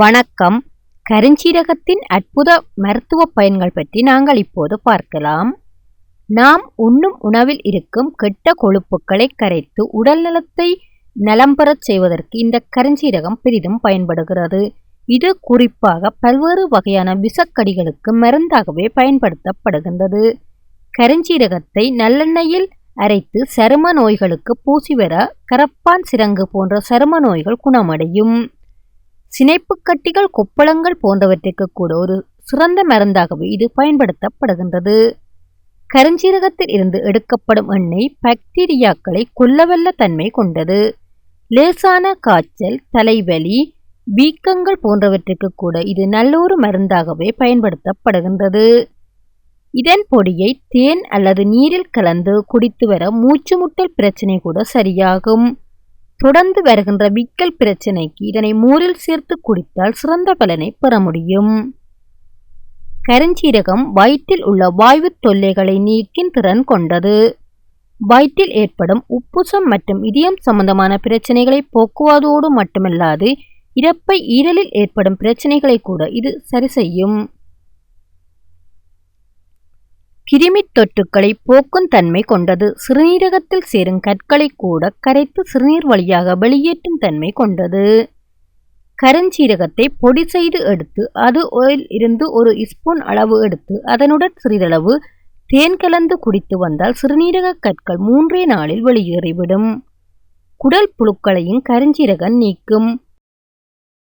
வணக்கம். கருஞ்சீரகத்தின் அற்புத மருத்துவ பயன்கள் பற்றி நாங்கள் இப்போது பார்க்கலாம். நாம் உண்ணும் உணவில் இருக்கும் கெட்ட கொழுப்புகளை கரைத்து உடல் நலத்தை நலம் பெறச் செய்வதற்கு இந்த கருஞ்சீரகம் பெரிதும் பயன்படுகிறது. இது குறிப்பாக பல்வேறு வகையான விஷக்கடிகளுக்கு மருந்தாகவே பயன்படுத்தப்படுகின்றது. கருஞ்சீரகத்தை நல்லெண்ணெயில் அரைத்து சரும நோய்களுக்கு பூசி வர கரப்பான் சிரங்கு போன்ற சரும நோய்கள் குணமடையும். சினைப்பு கட்டிகள் கொப்பளங்கள் போன்றவற்றுக்கு கூட ஒரு சிறந்த மருந்தாகவே இது பயன்படுத்தப்படுகின்றது. கருஞ்சீரகத்தில் இருந்து எடுக்கப்படும் எண்ணெய் பாக்டீரியாக்களை கொல்லவல்ல தன்மை கொண்டது. லேசான காய்ச்சல் தலைவலி வீக்கங்கள் போன்றவற்றுக்கு கூட இது நல்லொரு மருந்தாகவே பயன்படுத்தப்படுகின்றது. இதன் பொடியை தேன் அல்லது நீரில் கலந்து குடித்து வர மூச்சு முட்டல் பிரச்சனை கூட சரியாகும். தொடர்ந்து வருகின்ற விக்கல் பிரச்சனைக்கு இதனை மோரில் சேர்த்து குடித்தால் சிறந்த பலனை பெற முடியும். கருஞ்சீரகம் வயிற்றில் உள்ள வாயு தொல்லைகளை நீக்கின் திறன் கொண்டது. வயிற்றில் ஏற்படும் உப்புசம் மற்றும் இதயம் சம்பந்தமான பிரச்சனைகளை போக்குவதோடு மட்டுமல்லாது இறப்பை ஈரலில் ஏற்படும் பிரச்சனைகளை கூட இது சரி செய்யும். கிருமி தொற்றுக்களை போக்கும் தன்மை கொண்டது. சிறுநீரகத்தில் சேரும் கற்களை கூட கரைத்து சிறுநீர் வழியாக வெளியேற்றும் தன்மை கொண்டது. கருஞ்சீரகத்தை பொடி செய்து எடுத்து அது ஓயில் இருந்து ஒரு ஸ்பூன் அளவு எடுத்து அதனுடன் சிறிதளவு தேன் கலந்து குடித்து வந்தால் சிறுநீரக கற்கள் மூன்றே நாளில் வெளியேறிவிடும். குடல் புழுக்களையும் கருஞ்சீரகம் நீக்கும்.